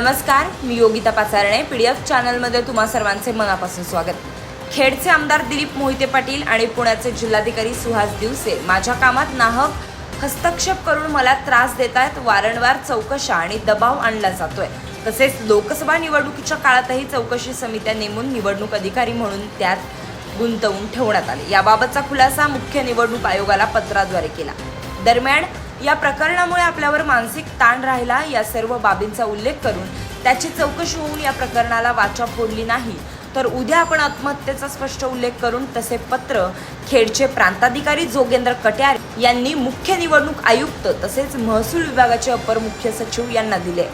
नमस्कार मी Yogita Pacharne P D F चॅनलमध्ये तुम्हा सर्वांचे मनापासून स्वागत. खेडचे आमदार दिलीप मोहिते पाटील आणि पुण्याचे जिल्हाधिकारी सुहास दिवसे माझ्या कामात नाहक हस्तक्षेप करून मला त्रास देत आहेत वारंवार चौकशा आणि दबाव आणला जातोय. तसेच लोकसभा निवडणुकीच्या काळातही चौकशी समित्या नेमून निवडणूक अधिकारी म्हणून त्यात गुंतवून ठेवण्यात आले. याबाबतचा खुलासा मुख्य निवडणूक आयोगाला पत्राद्वारे केला. दरम्यान या प्रकरणामुळे आपल्यावर मानसिक ताण राहिला या सर्व बाबींचा उल्लेख करून. त्याची चौकशी होऊन या प्रकरणाला वाचा फोडली नाही. तर उद्या आपण आत्महत्येचा स्पष्ट उल्लेख करून तसे पत्र खेडचे प्रांताधिकारी जोगेंद्र कट्यार यांनी मुख्य निवडणूक आयुक्त तसेच महसूल विभागाचे अपर मुख्य सचिव यांना दिले.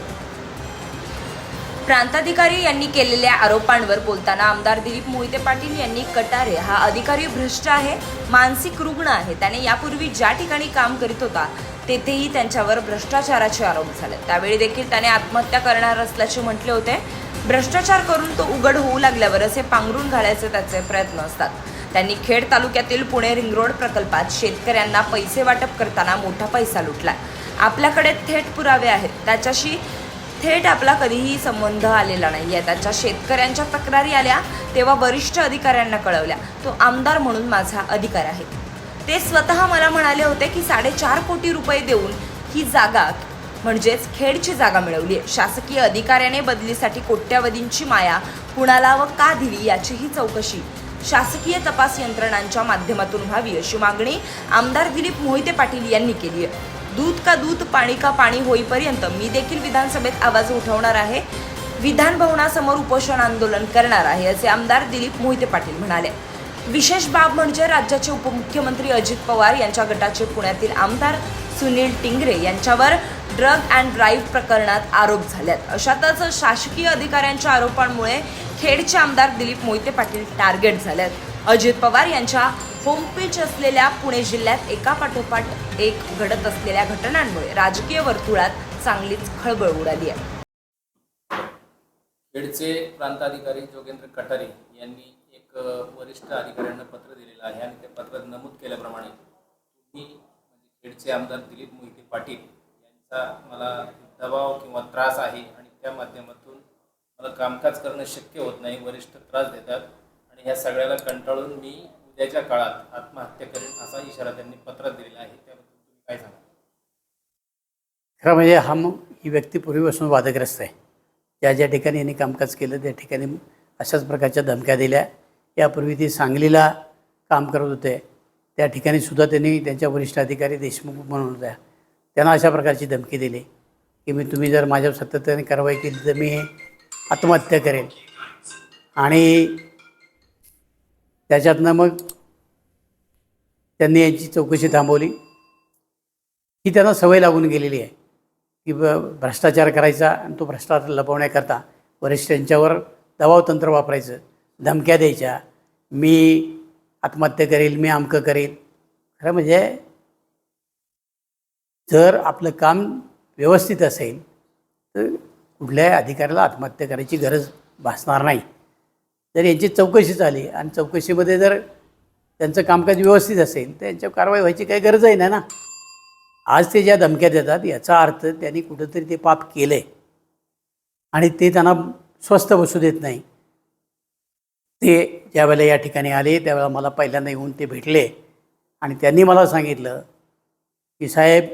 प्रांताधिकारी यांनी केलेल्या आरोपांवर बोलताना आमदार दिलीप मोहिते पाटील यांनी कटारे हा अधिकारी भ्रष्ट आहे मानसिक रुग्ण आहे त्याने यापूर्वी ज्या ठिकाणी काम करीत होता तेथेही त्यांच्यावर भ्रष्टाचाराचे आरोप झाले. त्यावेळी देखील त्याने आत्महत्या करणार असल्याचे म्हटले होते. भ्रष्टाचार करून तो उघड होऊ लागल्यावर असे पांघरून घालायचे त्याचे प्रयत्न असतात. त्यांनी खेड तालुक्यातील पुणे रिंगरोड प्रकल्पात शेतकऱ्यांना पैसे वाटप करताना मोठा पैसा लुटला आपल्याकडे थेट पुरावे आहेत. त्याच्याशी थेट आपला कधीही संबंध आलेला नाही आहे त्याच्या शेतकऱ्यांच्या तक्रारी आल्या तेव्हा वरिष्ठ अधिकाऱ्यांना कळवल्या. तो आमदार म्हणून माझा अधिकार आहे. ते स्वतः मला म्हणाले होते की साडेचार कोटी रुपये देऊन ही जागा म्हणजेच खेडची जागा मिळवली आहे. शासकीय अधिकाऱ्याने बदलीसाठी कोट्यावधींची माया कुणाला व का दिली याचीही चौकशी शासकीय तपास यंत्रणांच्या माध्यमातून व्हावी अशी मागणी आमदार दिलीप मोहिते पाटील यांनी केली आहे. दूध का दूध पाणी का पाणी होईपर्यंत मी देखील विधानसभेत आवाज उठवणार आहे विधानभवनासमोर उपोषण आंदोलन करणार आहे असे आमदार दिलीप मोहिते पाटील म्हणाले. विशेष बाब म्हणजे राज्याचे उपमुख्यमंत्री अजित पवार यांच्या गटाचे पुण्यातील आमदार सुनील टिंगरे यांच्यावर ड्रग अँड ड्राईव्ह प्रकरणात आरोप झाल्यात अशातच शासकीय अधिकाऱ्यांच्या आरोपांमुळे खेडचे आमदार दिलीप मोहिते पाटील टार्गेट झाल्यात अजित पवार यांच्या होमपेज असलेल्या पुणे जिल्ह्यात एकापाठोपाठ एक घडत असलेल्या घटनांमुळे राजकीय वर्तुळात चांगलीच खळबळ उडाली आहे. खेडचे प्रांताधिकारी जोगेंद्र कटारे यांनी वरिष्ठ अधिकाऱ्यांना पत्र दिलेलं आहे आणि त्या पत्रात नमूद केल्याप्रमाणे तुम्ही म्हणजे खेडचे आमदार दिलीप मोहिते पाटील यांचा मला दबाव किंवा त्रास आहे आणि त्या माध्यमातून मला कामकाज करणं शक्य होत नाही वरिष्ठ त्रास देतात आणि ह्या सगळ्याला कंटाळून मी उद्याच्या काळात आत्महत्या करेन असा इशारा त्यांनी पत्रात दिलेला आहे. त्याबद्दल तुम्ही काय सांगा खरं म्हणजे हा मग ही व्यक्ती पूर्वीपासून वादग्रस्त आहे. ज्या ज्या ठिकाणी यांनी कामकाज केलं त्या ठिकाणी अशाच प्रकारच्या धमक्या दिल्या. यापूर्वी ती सांगलीला काम करत होते. त्या ठिकाणी सुद्धा त्यांनी त्यांच्या वरिष्ठ अधिकारी देशमुख म्हणून होत्या. त्यांना अशा प्रकारची धमकी दिली की मी तुम्ही जर माझ्या सातत्याने कारवाई केली तर मी आत्महत्या करेन. आणि त्याच्यातनं मग त्यांनी यांची चौकशी थांबवली. ही त्यांना सवय लागून गेलेली आहे की ब भ्रष्टाचार करायचा आणि तो भ्रष्टाचार लपवण्याकरता वरिष्ठांच्यावर दबाव तंत्र वापरायचं. धमक्या द्यायच्या. मी आत्महत्या करेल मी अमकं करेल. खरं म्हणजे जर आपलं काम व्यवस्थित असेल तर कुठल्याही अधिकाऱ्याला आत्महत्या करायची गरज भासणार नाही. जर यांची चौकशी झाली आणि चौकशीमध्ये जर त्यांचं कामकाज व्यवस्थित असेल तर यांच्यावर कारवाई व्हायची काही गरजही नाही ना? आज ते ज्या धमक्या देतात याचा अर्थ त्यांनी कुठंतरी ते पाप केलं आहे आणि ते त्यांना स्वस्त बसू देत नाही. ते ज्यावेळेला या ठिकाणी आले त्यावेळेला मला पहिल्यांदा येऊन ते भेटले. आणि त्यांनी मला सांगितलं की साहेब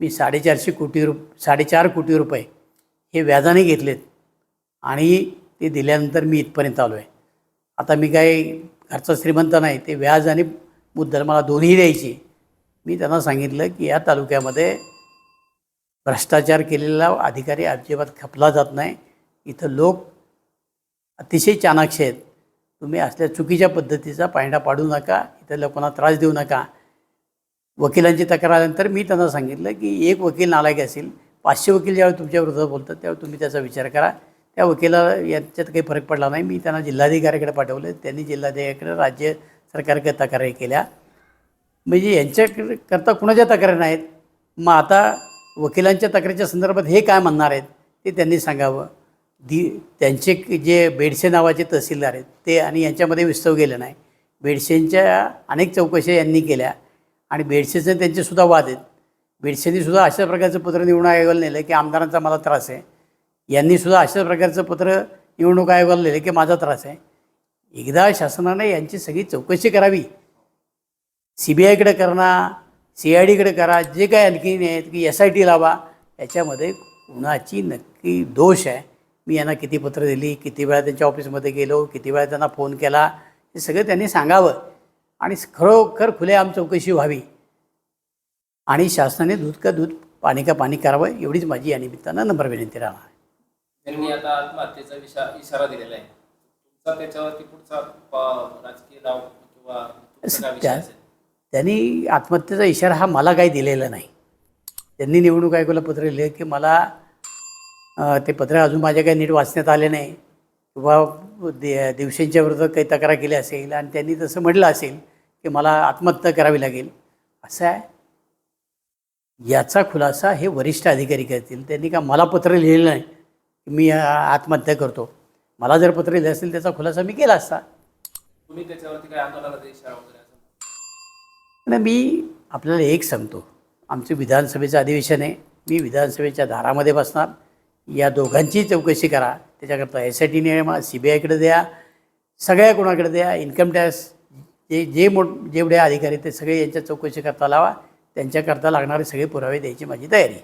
मी साडेचारशे कोटी रुप साडेचार कोटी रुपये हे व्याजाने घेतलेत आणि ते दिल्यानंतर मी इथपर्यंत आलो आहे. आता मी काही घरचा श्रीमंत नाही ते व्याज आणि मुद्दल मला दोन्ही द्यायची. मी त्यांना सांगितलं की या तालुक्यामध्ये भ्रष्टाचार केलेला अधिकारी अजिबात खपला जात नाही. इथं लोक अतिशय चाणाक्ष आहेत. तुम्ही असल्या चुकीच्या पद्धतीचा पायंडा पाडू नका इतर लोकांना त्रास देऊ नका. वकिलांची तक्रार आल्यानंतर मी त्यांना सांगितलं की एक वकील नालायक असेल पाचशे वकील ज्यावेळी तुमच्या विरोधात बोलतात त्यावेळी तुम्ही त्याचा विचार करा. त्या वकिलाला याच्यात काही फरक पडला नाही. मी त्यांना जिल्हाधिकाऱ्याकडे पाठवलं. त्यांनी जिल्हाधिकाऱ्याकडे राज्य सरकारकडे तक्रारी केल्या. म्हणजे यांच्याकडे करता कुणाच्या तक्रारी नाहीत? मग आता वकिलांच्या तक्रारीच्या संदर्भात हे काय म्हणणार आहेत ते त्यांनी सांगावं. दी त्यांचे जे बेडसे नावाचे तहसीलदार आहेत ते आणि यांच्यामध्ये विस्तव गेलं नाही. बेडसेंच्या अनेक चौकशा यांनी केल्या आणि बेडसेचे त्यांचेसुद्धा वाद आहेत. बेडसेंनीसुद्धा अशा प्रकारचं पत्र निवडून आयोगाला नेलं की आमदारांचा मला त्रास आहे. यांनीसुद्धा अशा अशाच प्रकारचं पत्र निवडणूक आयोगाला लिहिलं की माझा त्रास आहे. एकदा शासनाने यांची सगळी चौकशी करावी. सी बी आयकडे करणार सी आय डीकडे करा जे काय आणखीन आहेत की एस आय टी लावा याच्यामध्ये कुणाची नक्की दोष आहे. मी यांना किती पत्र दिली किती वेळा त्यांच्या ऑफिसमध्ये गेलो किती वेळा त्यांना फोन केला हे सगळं त्यांनी सांगावं. आणि खरोखर खुलेआम चौकशी व्हावी. आणि शासनाने दूध का दूध पाणी का पाणी करावं एवढीच माझी या निमित्तानं नंबर विनंती राहणार. त्यांनी आता आत्महत्येचा विषा इशारा दिलेला आहे. तुमचा त्याच्यावरती पुढचा राजकीय डाव किंवा त्यांनी आत्महत्येचा इशारा हा मला काही दिलेला नाही. त्यांनी निवडणूक आयोगाला पत्र लिहिलं की मला ते पत्र अजून माझ्या काही नीट वाचण्यात आले नाही. किंवा दे दिवसांच्या विरुद्ध काही तक्रार केली असेल आणि त्यांनी तसं म्हटलं असेल की मला आत्महत्या करावी लागेल. असं आहे. याचा खुलासा हे वरिष्ठ अधिकारी करतील. त्यांनी का मला पत्र लिहिलं नाही की मी आत्महत्या करतो. मला जर पत्र लिहिलं असेल त्याचा खुलासा मी केला असता. आणि मी आपल्याला एक सांगतो. आमचं विधानसभेचं अधिवेशन आहे. मी विधानसभेच्या दारामध्ये बसणार. या दोघांची चौकशी करा. त्याच्याकरता एस आय टी नियमा सी बी आयकडे द्या. सगळ्या कोणाकडे द्या. इन्कम टॅक्स जे जे मोठ जेवढे अधिकारी आहेत ते सगळे यांच्या चौकशी करता लावा. त्यांच्याकरता लागणारे सगळे पुरावे द्यायची माझी तयारी.